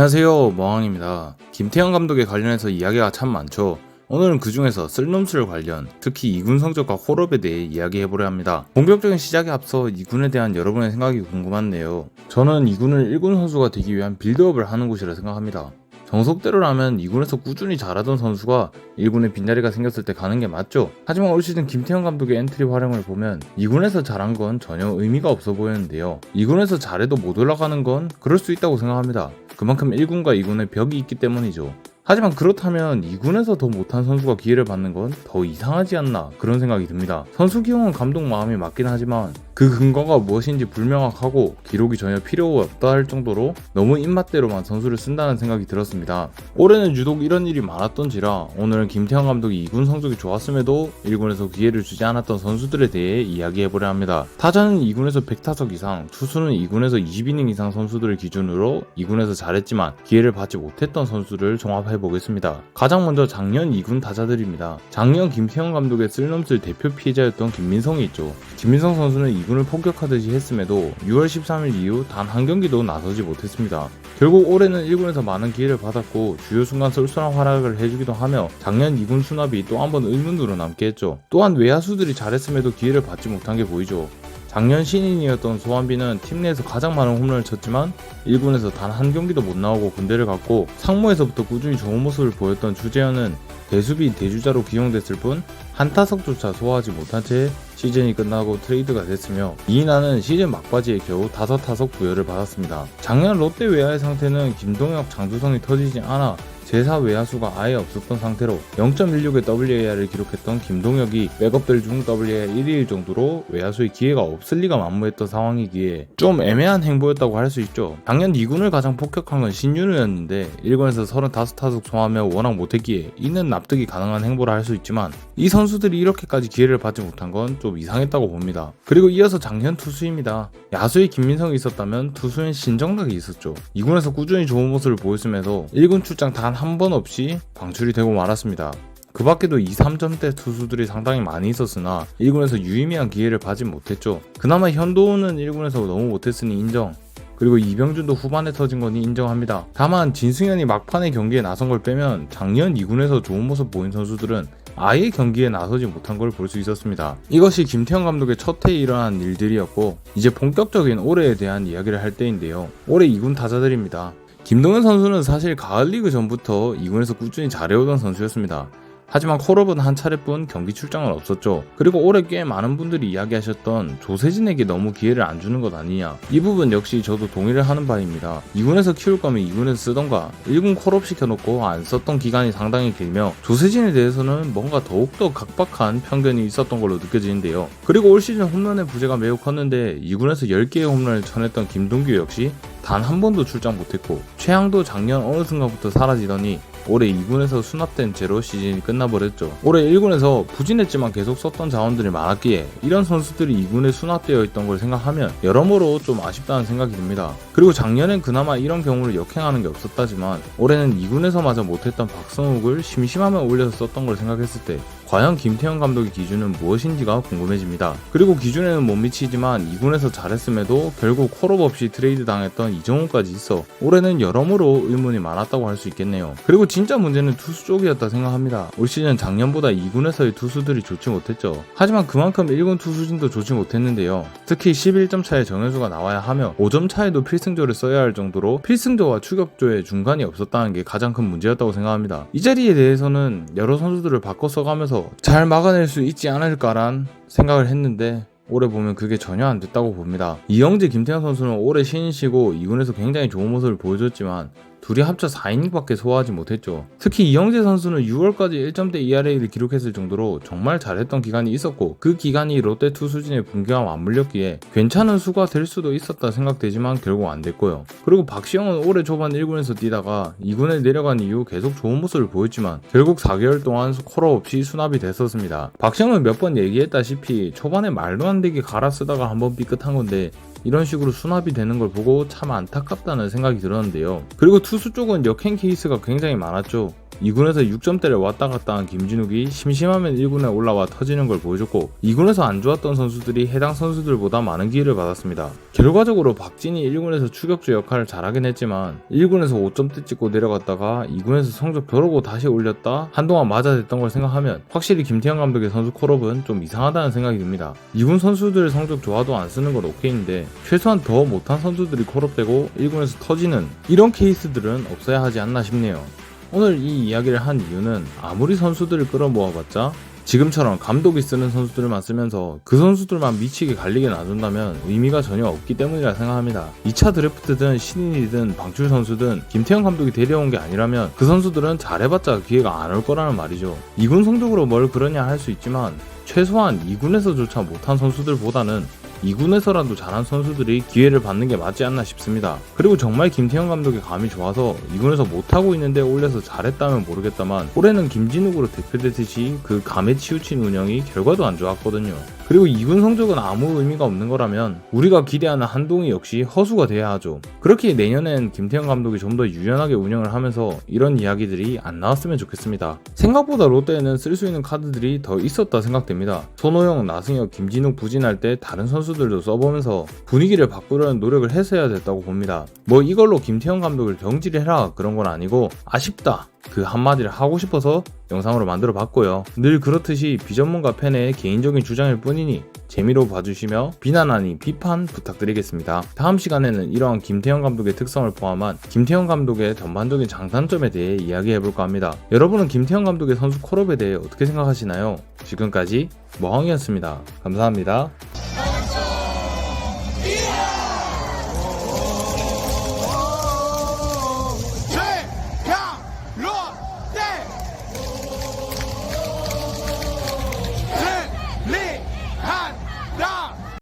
안녕하세요 머왕입니다 김태형 감독에 관련해서 이야기가 참 많죠 오늘은 그 중에서 쓸놈술 관련, 특히 2군 성적과 홀업에 대해 이야기해보려 합니다. 본격적인 시작에 앞서 2군에 대한 여러분의 생각이 궁금한데요. 저는 2군을 1군 선수가 되기 위한 빌드업을 하는 곳이라 생각합니다. 정석대로라면 2군에서 꾸준히 잘하던 선수가 1군에 빈자리가 생겼을 때 가는 게 맞죠. 하지만 올 시즌 김태형 감독의 엔트리 활용을 보면 2군에서 잘한 건 전혀 의미가 없어 보였는데요. 2군에서 잘해도 못 올라가는 건 그럴 수 있다고 생각합니다. 그만큼 1군과 2군의 벽이 있기 때문이죠. 하지만 그렇다면 2군에서 더 못한 선수가 기회를 받는 건 더 이상하지 않나 그런 생각이 듭니다. 선수 기용은 감독 마음이 맞긴 하지만 그 근거가 무엇인지 불명확하고 기록이 전혀 필요 없다 할 정도로 너무 입맛대로만 선수를 쓴다는 생각이 들었습니다. 올해는 유독 이런 일이 많았던지라 오늘은 김태형 감독이 2군 성적이 좋았음에도 1군에서 기회를 주지 않았던 선수들에 대해 이야기해보려 합니다. 타자는 2군에서 100타석 이상, 투수는 2군에서 20이닝 이상 선수들을 기준으로 2군에서 잘했지만 기회를 받지 못했던 선수를 종합해 보겠습니다. 가장 먼저 작년 2군 타자들입니다. 작년 김태형 감독의 쓸놈쓸 대표 피해자였던 김민성이 있죠. 김민성 선수는 2군을 폭격하듯이 했음에도 6월 13일 이후 단 한 경기도 나서지 못했습니다. 결국 올해는 1군에서 많은 기회를 받았고 주요 순간 쏠쏠한 활약을 해주기도 하며 작년 2군 수납이 또 한 번 의문으로 남게 했죠. 또한 외야수들이 잘했음에도 기회를 받지 못한 게 보이죠. 작년 신인이었던 소환비는 팀 내에서 가장 많은 홈런을 쳤지만 1군에서 단 한 경기도 못 나오고 군대를 갔고 상무에서부터 꾸준히 좋은 모습을 보였던 주재현은 대수비 대주자로 기용됐을 뿐 한 타석조차 소화하지 못한 채 시즌이 끝나고 트레이드가 됐으며 이인하는 시즌 막바지에 겨우 다섯 타석 부여를 받았습니다. 작년 롯데 외야의 상태는 김동혁, 장두성이 터지지 않아 제4 외야수가 아예 없었던 상태로 0.16의 WAR을 기록했던 김동혁이 백업들 중 WAR 1위일 정도로 외야수의 기회가 없을 리가 만무했던 상황이기에 좀 애매한 행보였다고 할 수 있죠. 작년 2군을 가장 폭격한 건 신윤우였는데 1군에서 35타석 소화하며 워낙 못했기에 이는 납득이 가능한 행보라 할 수 있지만 이 선수들이 이렇게까지 기회를 받지 못한 건 좀 이상했다고 봅니다. 그리고 이어서 작년 투수입니다. 야수의 김민성이 있었다면 투수엔 신정락이 있었죠. 2군에서 꾸준히 좋은 모습을 보였음에도 1군 출장 단한 번 없이 방출이 되고 말았습니다. 그 밖에도 2, 3점대 투수들이 상당히 많이 있었으나 1군에서 유의미한 기회를 받지 못했죠. 그나마 현도우는 1군에서 너무 못했으니 인정. 그리고 이병준도 후반에 터진 거니 인정합니다. 다만 진승현이 막판에 경기에 나선 걸 빼면 작년 2군에서 좋은 모습 보인 선수들은 아예 경기에 나서지 못한 걸 볼 수 있었습니다. 이것이 김태형 감독의 첫 해에 일어난 일들이었고 이제 본격적인 올해에 대한 이야기를 할 때인데요. 올해 2군 타자들입니다. 김동현 선수는 사실 가을 리그 전부터 2군에서 꾸준히 잘해오던 선수였습니다. 하지만 콜업은 한 차례뿐 경기 출장은 없었죠. 그리고 올해 꽤 많은 분들이 이야기하셨던 조세진에게 너무 기회를 안 주는 것 아니냐. 이 부분 역시 저도 동의를 하는 바입니다. 2군에서 키울 거면 2군에서 쓰던가 1군 콜업 시켜놓고 안 썼던 기간이 상당히 길며 조세진에 대해서는 뭔가 더욱더 각박한 편견이 있었던 걸로 느껴지는데요. 그리고 올 시즌 홈런의 부재가 매우 컸는데 2군에서 10개의 홈런을 쳐냈던 김동규 역시 단 한 번도 출장 못했고 최양도 작년 어느 순간부터 사라지더니 올해 2군에서 수납된 채로 시즌이 끝나버렸죠. 올해 1군에서 부진했지만 계속 썼던 자원들이 많았기에 이런 선수들이 2군에 수납되어 있던 걸 생각하면 여러모로 좀 아쉽다는 생각이 듭니다. 그리고 작년엔 그나마 이런 경우를 역행하는 게 없었다지만 올해는 2군에서마저 못했던 박성욱을 심심하면 올려서 썼던 걸 생각했을 때 과연 김태형 감독의 기준은 무엇인지가 궁금해집니다. 그리고 기준에는 못 미치지만 2군에서 잘했음에도 결국 콜업 없이 트레이드 당했던 이정우까지 있어 올해는 여러모로 의문이 많았다고 할 수 있겠네요. 그리고 진짜 문제는 투수 쪽이었다 생각합니다. 올 시즌 작년보다 2군에서의 투수들이 좋지 못했죠. 하지만 그만큼 1군 투수진도 좋지 못했는데요. 특히 11점 차의 정현수가 나와야 하며 5점 차에도 필승조를 써야 할 정도로 필승조와 추격조의 중간이 없었다는 게 가장 큰 문제였다고 생각합니다. 이 자리에 대해서는 여러 선수들을 바꿔 써가면서 잘 막아낼 수 있지 않을까란 생각을 했는데 올해 보면 그게 전혀 안 됐다고 봅니다. 이영재 김태현 선수는 올해 신인시고 2군에서 굉장히 좋은 모습을 보여줬지만 둘이 합쳐 4이닝밖에 소화하지 못했죠. 특히 이영재 선수는 6월까지 1점대 ERA를 기록했을 정도로 정말 잘했던 기간이 있었고 그 기간이 롯데 투수진의 붕괴와 맞물렸기에 괜찮은 수가 될 수도 있었다 생각되지만 결국 안 됐고요. 그리고 박시영은 올해 초반 1군에서 뛰다가 2군에 내려간 이후 계속 좋은 모습을 보였지만 결국 4개월 동안 콜업 없이 수납이 됐었습니다. 박시영은 몇 번 얘기했다시피 초반에 말도 안 되게 갈아 쓰다가 한번 삐끗한 건데 이런 식으로 수납이 되는 걸 보고 참 안타깝다는 생각이 들었는데요. 그리고 투수 쪽은 역행 케이스가 굉장히 많았죠. 2군에서 6점대를 왔다 갔다 한 김진욱이 심심하면 1군에 올라와 터지는 걸 보여줬고 2군에서 안 좋았던 선수들이 해당 선수들보다 많은 기회를 받았습니다. 결과적으로 박진이 1군에서 추격주 역할을 잘하긴 했지만 1군에서 5점대 찍고 내려갔다가 2군에서 성적 벼르고 다시 올렸다 한동안 맞아댔던 걸 생각하면 확실히 김태형 감독의 선수 콜업은 좀 이상하다는 생각이 듭니다. 2군 선수들 성적 좋아도 안 쓰는 건 오케이인데 최소한 더 못한 선수들이 콜업되고 1군에서 터지는 이런 케이스들은 없어야 하지 않나 싶네요. 오늘 이 이야기를 한 이유는 아무리 선수들을 끌어모아봤자 지금처럼 감독이 쓰는 선수들만 쓰면서 그 선수들만 미치게 갈리게 놔둔다면 의미가 전혀 없기 때문이라 생각합니다. 2차 드래프트든 신인이든 방출 선수든 김태형 감독이 데려온 게 아니라면 그 선수들은 잘해봤자 기회가 안 올 거라는 말이죠. 2군 성적으로 뭘 그러냐 할 수 있지만 최소한 2군에서조차 못한 선수들보다는 2군에서라도 잘한 선수들이 기회를 받는 게 맞지 않나 싶습니다. 그리고 정말 김태형 감독의 감이 좋아서 2군에서 못하고 있는데 올려서 잘했다면 모르겠다만 올해는 김진욱으로 대표되듯이 그 감에 치우친 운영이 결과도 안 좋았거든요. 그리고 2군 성적은 아무 의미가 없는 거라면 우리가 기대하는 한동희 역시 허수가 돼야 하죠. 그렇게 내년엔 김태형 감독이 좀 더 유연하게 운영을 하면서 이런 이야기들이 안 나왔으면 좋겠습니다. 생각보다 롯데에는 쓸 수 있는 카드들이 더 있었다 생각됩니다. 손호영, 나승혁, 김진욱 부진할 때 다른 선수들도 써보면서 분위기를 바꾸려는 노력을 했어야 됐다고 봅니다. 뭐 이걸로 김태형 감독을 경질해라 그런 건 아니고 아쉽다 그 한마디를 하고 싶어서 영상으로 만들어 봤고요. 늘 그렇듯이 비전문가 팬의 개인적인 주장일 뿐이니 재미로 봐주시며 비난 아닌 비판 부탁드리겠습니다. 다음 시간에는 이러한 김태형 감독의 특성을 포함한 김태형 감독의 전반적인 장단점에 대해 이야기해볼까 합니다. 여러분은 김태형 감독의 선수 콜업에 대해 어떻게 생각하시나요? 지금까지 머황이었습니다. 감사합니다.